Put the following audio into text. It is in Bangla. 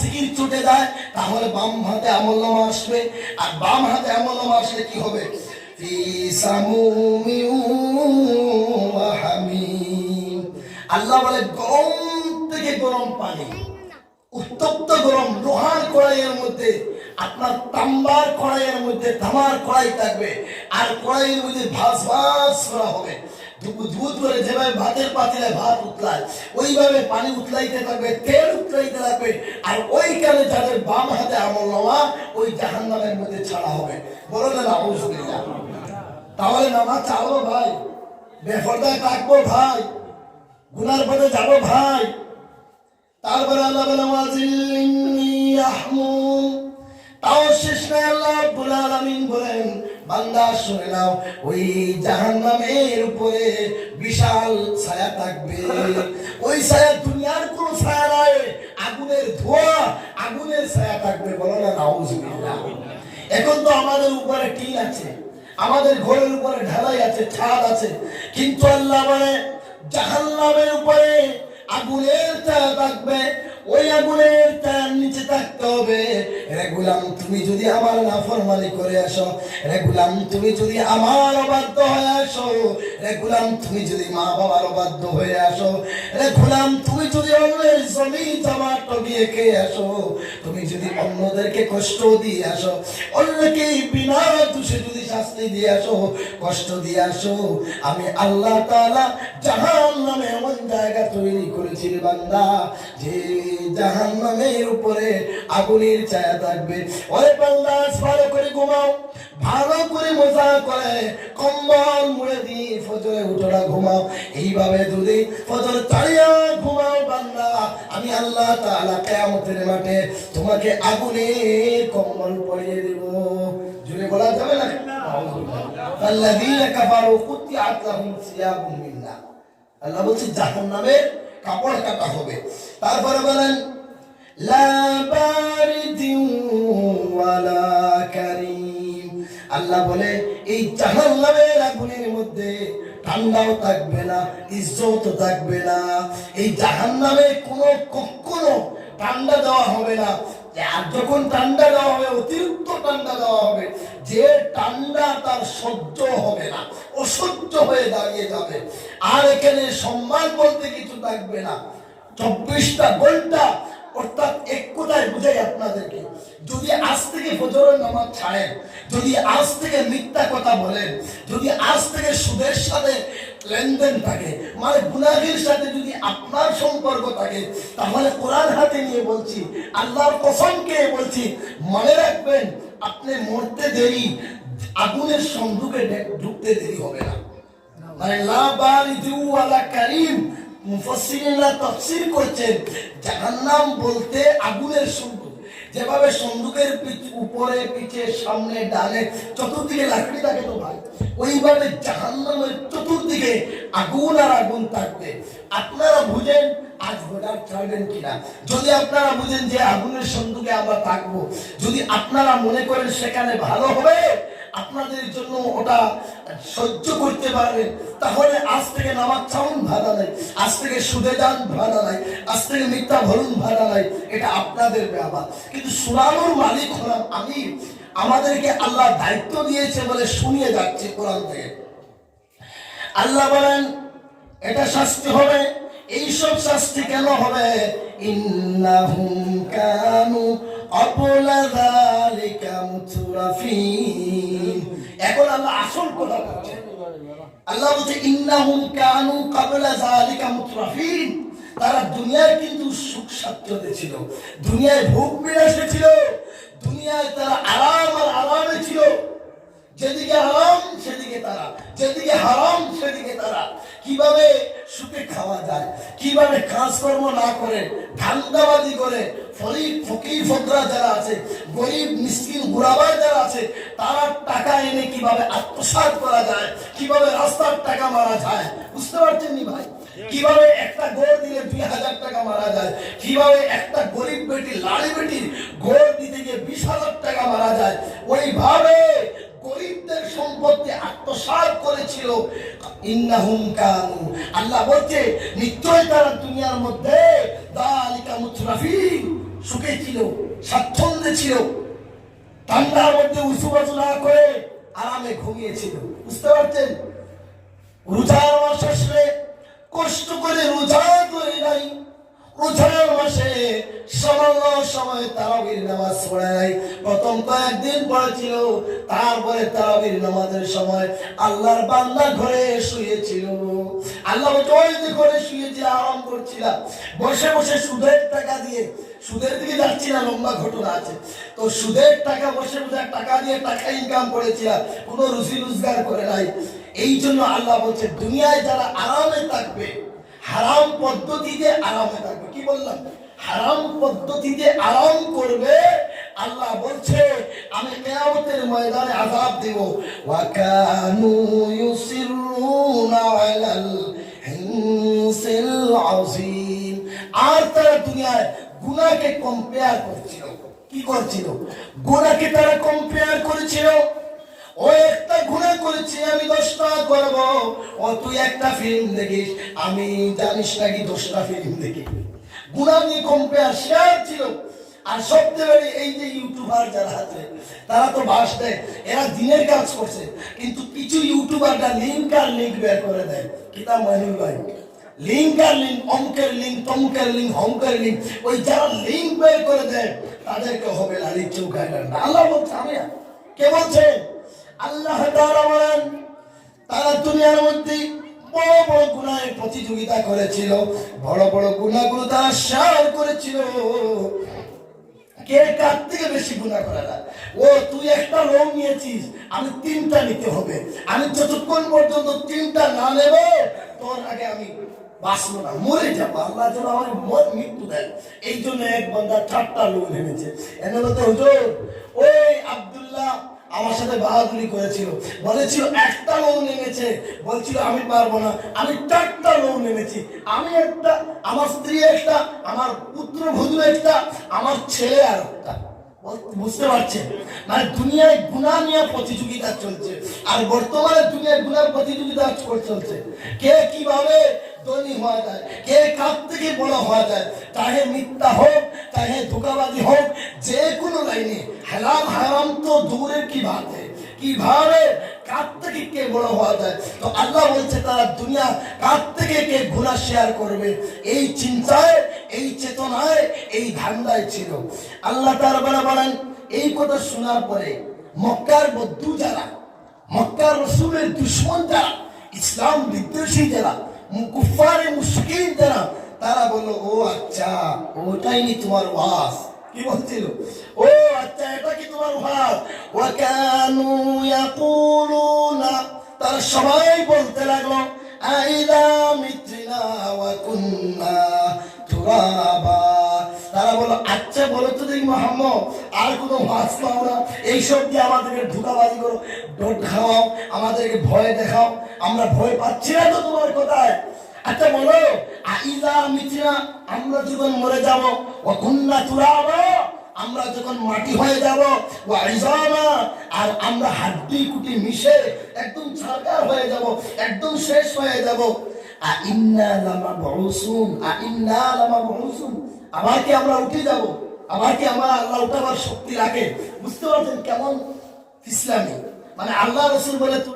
জিকির ছুটে যায়, তাহলে বাম হাতে আমল আসবে। আর বাম হাতে আমল নামা আসলে কি হবে। আল্লাহ বলে, গরম থেকে গরম পানি, উত্তপ্ত গরম লোহার কড়াইয়ের মধ্যে, আপনার তাম্বার কড়াইয়ের মধ্যে তামার কড়াই থাকবে। আর কড়াইয়ের মধ্যে ভাস ভাস করা হবে। ধুপ- ধুত করে যেভাবে ভাতের পাতিলে ভাত উতলায়, ওইভাবে পানি উতলাইতে থাকবে, তেল উতলাইতে থাকবে, আর ওইখানে যাদের বাম হাতে আমল নেওয়া ওই জাহান্নামের মধ্যে ছাড়া হবে। বলো না আউজুবিল্লাহ তাহলে নামাজ চালো ভাই, বেফরদায় থাকব ভাই, গুনার পথে যাব ভাই। তারপরে আল্লাহ বলে তাও শেষ নাই আল্লাহ ওই জাহান্নামের উপরে বিশাল থাকবে। ওই আগুনের ধোঁয়া, আগুনের ছায়া থাকবে বলো না এখন তো আমাদের উপরে টিন আছে, আমাদের ঘরের উপরে ঢালাই আছে, ছাদ আছে, কিন্তু আল্লাহ জাহান্নামের উপরে আগুনের ছায়া থাকবে ওই আগুনের ছায়ার নিচে থাকতে হবে। রে গুলাম, তুমি যদি আমার নাফরমানি করে আসো, রে গুলাম, তুমি যদি আমার অবাধ্য হয়ে আসো, রে গুলাম, তুমি যদি মা বাবার অবাধ্য হয়ে আসো, রে গুলাম, তুমি যদি অন্যের জমি জমা টবিয়ে খেয়ে আসো, তুমি যদি অন্যদেরকে কষ্ট দিয়ে আসো, অন্যকে বিনা দোষে যদি শাস্তি দিয়ে আসো, কষ্ট দিয়ে আসো, আমি আল্লাহ তাআলা জাহান নামে এমন জায়গা তৈরি করেছি রে বান্দা, যে জাহান নামের উপরে আগুনের ছায়া থাকবে। ওরে বান্দা ভালো করে ঘুমাও, ভালো করে মজা করে, কম্বল মুড়ে দিয়ে ফজরে উঠোরা ঘুমাও। এইভাবে যদি ফজর চালিয়া ঘুমাও বান্দা, আমি আল্লাহ তাআলা কিয়ামতের মাঠে তোমাকে আগুনের কম্বল পরিয়ে দেব। জুড়ে বলা যাবে না? আল্লাযীনা কাফারু কুতিআত লাহুম সিয়াবুম মিন আল্লাহ বলছে, জাহান্নামের কাপড় কাটা হবে। তারপরে বলেন আল্লাহ বলে, এই জাহান্নামের আগুনের মধ্যে ঠান্ডাও থাকবে না ইজ্জত থাকবে না। এই জাহান্নামে কোনো কখনো ঠান্ডা দেওয়া হবে না। যখন ঠান্ডা দেওয়া হবে, অতিরিক্ত ঠান্ডা দেওয়া হবে, যে ঠান্ডা তার সহ্য হবে না, অসহ্য হয়ে দাঁড়িয়ে যাবে। আর এখানে সম্মান বলতে কিছু থাকবে না। চব্বিশটা ঘণ্টা, অর্থাৎ এক কথায় বুঝাই আপনাদেরকে, যদি আজ থেকে ফজরের নামাজ ছাড়েন, যদি আজ থেকে মিথ্যা কথা বলেন, যদি আজ থেকে সুদের সাথে লেনদেন থাকে। মানে গুনাহের সাথে যদি আপনার সম্পর্ক থাকে, তাহলে কোরআন হাতে নিয়ে বলছি, আল্লাহর কসমকে বলছি, মনে রাখবেন, আপনি মরতে দেরি, আগুনের সন্দুকে ঢুকতে দেরি হবে না। মানে লা বারিদু কারীম, মুফাসসিরিনরা তাফসীর করছেন, জাহান্নাম বলতে আগুনের সন্দুক যেভাবে সন্দুকের উপরে পিঠে সামনে ডানে চতুর্দিকে লাকড়ি থাকে তো ভাই, ওইভাবে জাহান্নামের চতুর্দিকে আগুন আর আগুন থাকবে। আপনারা বুঝেন আজ ভোটার ছাড়বেন কিনা? যদি আপনারা বুঝেন যে আগুনের সন্দুকে আমরা থাকব, যদি আপনারা মনে করেন সেখানে ভালো হবে আপনাদের জন্য ওটা সহ্য করতে পারবেন তাহলে আজ থেকে নামাজ চাউন ভাড়া নাই। আজ থেকে সুদে যান, ভাড়া নাই। আজ থেকে মিথ্যা ভরুন ভাড়া নাই। এটা আপনাদের ব্যাপার। কিন্তু সুরানোর মালিক হলাম আমি। আমাদেরকে আল্লাহ দায়িত্ব দিয়েছে বলে শুনিয়ে যাচ্ছে কোরআন থেকে। আল্লাহ বলেন, এটা শাস্তি হবে। এইসব শাস্তি কেন হবে? ইন্নাহুম অপলা এখন আল্লাহ আসল কথা বলছেন আল্লাহ বলছে, ইন্নাহুম কানু কাবলা যালিকা মুতরাফিন তারা দুনিয়ায় কিন্তু সুখ স্বাচ্ছন্দ্যে ছিল দুনিয়ায় ভোগ বিলাসে ছিল দুনিয়ায় তারা আরাম আর আরামে ছিল। যেদিকে আরাম সেদিকে তারা। যেদিকে হারাম, সেদিকে তারা। কীভাবে সুখে খাওয়া যায়, কীভাবে কাজকর্ম না করে, ধান্দাবাজি করে ফকির, ফকরা যারা আছে, গরিব, মিসকিন যারা আছে, তারা টাকা এনে কীভাবে আত্মসাৎ করা যায়, কীভাবে রাস্তার টাকা মারা যায়, বুঝতে পারছেননি ভাই? কীভাবে একটা গোড় দিলে দুই হাজার টাকা মারা যায়, কীভাবে একটা গরিব বেটি বেটির গোড় দিতে গিয়ে বিশ হাজার টাকা মারা যায়, ওইভাবে সম্পত্তি আত্মসাৎ করেছিল। ইন্নাহুম কানু। আল্লাহ বলছে নিশ্চয় তারা দুনিয়ার মধ্যে দালিকা মুতরাফিন, সুখে ছিল, স্বাচ্ছন্দ্যে ছিল। ঠান্ডার মধ্যে উঁচু না করে আরামে ঘুমিয়েছিল। বুঝতে পারছেন? রোজার মাস আসলে কষ্ট করে রোজা করে নাই। রোজার মাসে সামান্য সময় তারাবির নামাজ পড়ে নাই। প্রথম কয়েকদিন পড়েছিল তারপরে তারাবির নামাজের সময় আল্লাহর বান্দা ঘরে শুয়েছিল। আল্লাহ ওই যে ঘরে শুয়েছে আরাম করছিলাম, বসে বসে সুদের টাকা দিয়ে, সুদের দিকে যাচ্ছি না লম্বা ঘটনা আছে। তো সুদের টাকা, বসে বসে টাকা দিয়ে টাকা ইনকাম করেছিলাম, কোনো রুজি রোজগার করে নাই। এই জন্য আল্লাহ বলছে, দুনিয়ায় যারা আরামে থাকবে হারাম পদ্ধতিতে আরামে থাকবে কি বললাম? হারাম পদ্ধতিতে আরাম করবে। আল্লাহ বলছে, আমি কেয়ামতের ময়দানে আযাব দেব। ওয়া কানু ইউসিরুনা আলাল হিনসিল আযীম। আর তারা দুনিয়ায় গুনাহকে কম্পেয়ার করছিল। কি করছিল? গুনাহকে তারা কম্পেয়ার করেছিল। ও গুণা করেছি আমি দশটা করব। ও, তুই একটা ফিল্ম দেখিস। আমি জানিস নাকি দশটা ফিল্ম দেখি। গুণা নিয়ে কম্পেয়ার শেয়ার ছিল। আর সবচেয়ে বড় এই যে ইউটিউবার যারা আছে, তারা তো বাস দেয়। এরা দিনের কাজ করছে। কিন্তু কিছু ইউটিউবাররা লিঙ্ক আর লিঙ্ক বের করে দেয়। কিতা মহিনুল ভাই? লিঙ্ক আর লিঙ্ক অঙ্কের লিঙ্ক তমকের লিঙ্ক হংকের লিঙ্ক ওই যারা লিঙ্ক বের করে দেয়, তাদেরকে হবে লালির চৌকায়। আল্লাহ বলছে, আমি কে বলছে? আল্লাহ বলেন, তারা দুনিয়ার মধ্যে বড় বড় গুণায় প্রতিযোগিতা করেছিল, বড় বড় গুনাহগুলো তারা শেয়ার করেছিল। কে কার থেকে বেশি গুণা করে না? ও, তুই একটা লোন নিয়েছিস, আমি তিনটা নিতে হবে। আমি যতক্ষণ পর্যন্ত তিনটা না নেব, তোর আগে আমি বাঁচবো না, মরে যাব। আল্লাহ যেন আমার মত মৃত্যু দেয় এই জন্য এক বন্ধা চারটা লোন এনেছে এনে বলতে, হুজুর, ওই আব্দুল্লাহ আমার সাথে বাহাদুরি করেছিল। বলেছিল, একটা লোন নেমেছে বলছিল, আমি পারব না। আমি চারটা লোন এনেছি। আমি একটা, আমার স্ত্রী একটা, আমার পুত্র বধূ একটা, আমার ছেলে আর একটা। বুঝতে পারছেন? মানে দুনিয়ায় গুণা নিয়ে প্রতিযোগিতা চলছে, আর বর্তমানে দুনিয়ায় গুণার প্রতিযোগিতা চলছে। কে কীভাবে ধনী হওয়া যায়, কে কার থেকে বড় হওয়া যায় চাহে মিথ্যা হোক চাহে ধোকাবাজি হোক, যে কোনো লাইনে। হালাল হারাম তো দূরের কি ভাতে কীভাবে কার থেকে কে বড় হওয়া যায়? তো আল্লাহ বলছে, তারা দুনিয়া কার থেকে কে গুণা শেয়ার করবে? এই চিন্তায়, এই চেতনায়, এই ধান্দায় ছিল। আল্লাহ তার বলে, বলেন, এই কথা শোনার পরে মক্কার বদ্ধু যারা, মক্কার রসুলের দুশ্মন যারা, ইসলাম বিদ্বেষী যারা কুফারে মুশকিল যারা তারা বলল, ও আচ্ছা ওটাই নি তোমার ওয়াস কি বলছিল? ও আচ্ছা এটা কি তোমার ওয়াস ওয়া কানু ইয়াকুলুনা। তারা সবাই বলতে লাগল, আইদা মিত্রিনা ওয়া কুন্না তুরাবা। তারা বলো আচ্ছা বলো তো দেখি মোহাম্মদ, আর কোনো মাছ পাও না। এইসব দিয়ে আমাদেরকে ধোকাবাজি করো। ডোট খাওয়াও, আমাদেরকে ভয় দেখাও। আমরা ভয় পাচ্ছি না তো তোমার কোথায়। আচ্ছা বলো আইদা মিত্রিনা আমরা যখন মরে যাব, ও কুন্না তুরাবা আমরা যখন মাটি হয়ে যাব, ও আইজামা আর আমরা হাড্ডি কুটি মিশে একদম ছারকার হয়ে যাব, একদম শেষ হয়ে যাব। আইন্না লামা বউসুন আইন্না লামা বউসুন। আবার কি আমরা উঠে যাব? আবার কি আমার আল্লাহ উঠাবার শক্তি রাখে বুঝতে পারছেন কেমন ইসলামী? মানে আল্লাহ রসুল বলে